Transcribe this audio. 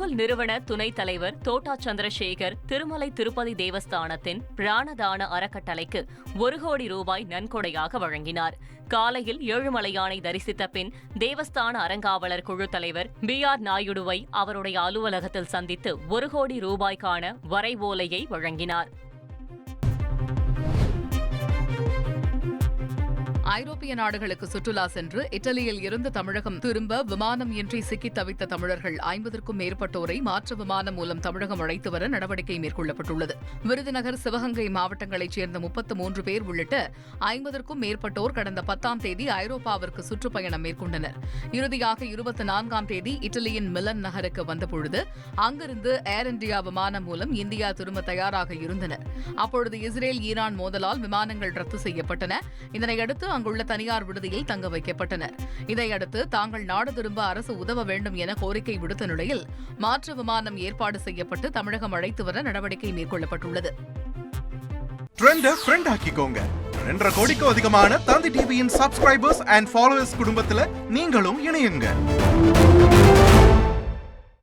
Google நிறுவன துணைத் தலைவர் தோட்டா சந்திரசேகர் திருமலை திருப்பதி தேவஸ்தானத்தின் பிராணதான அறக்கட்டளைக்கு ஒரு கோடி ரூபாய் நன்கொடையாக வழங்கினார். காலையில் ஏழுமலையானை தரிசித்த பின் தேவஸ்தான அறங்காவலர் குழு தலைவர் பி ஆர் நாயுடுவை அவருடைய அலுவலகத்தில் சந்தித்து ஒரு கோடி ரூபாய்க்கான வரைவோலையை வழங்கினார். ஐரோப்பிய நாடுகளுக்கு சுற்றுலா சென்று இத்தாலியில் இருந்து தமிழகம் திரும்ப விமானம் இன்றி சிக்கி தவித்த தமிழர்கள் ஐம்பதற்கும் மேற்பட்டோரை மாற்று விமானம் மூலம் தமிழகம் அழைத்து வர நடவடிக்கை மேற்கொள்ளப்பட்டுள்ளது. விருதுநகர் சிவகங்கை மாவட்டங்களைச் சேர்ந்த முப்பத்து மூன்று பேர் உள்ளிட்ட ஐம்பதற்கும் மேற்பட்டோர் கடந்த பத்தாம் தேதி ஐரோப்பாவிற்கு சுற்றுப்பயணம் மேற்கொண்டனர். இறுதியாக இருபத்தி நான்காம் தேதி இத்தாலியின் மிலன் நகருக்கு வந்தபொழுது அங்கிருந்து ஏர் இந்தியா விமானம் மூலம் இந்தியா திரும்ப தயாராக இருந்தனர். அப்பொழுது இஸ்ரேல் ஈரான் மோதலால் விமானங்கள் ரத்து செய்யப்பட்டன. இதனையடுத்து அங்குள்ள தனியார் விடுதியில் தங்க வைக்கப்பட்டனர். இதையடுத்து தாங்கள் நாடு திரும்ப அரசு உதவ வேண்டும் என கோரிக்கை விடுத்த நிலையில் மாற்று விமானம் ஏற்பாடு செய்யப்பட்டு தமிழகம் அழைத்து வர நடவடிக்கை மேற்கொள்ளப்பட்டுள்ளது. ரெண்டரை கோடிக்கும் அதிகமான தந்தி டிவியின் சப்ஸ்கிரைபர்ஸ் அண்ட் ஃபாலோவர்ஸ் குடும்பத்தில் நீங்களும் இணையுங்க.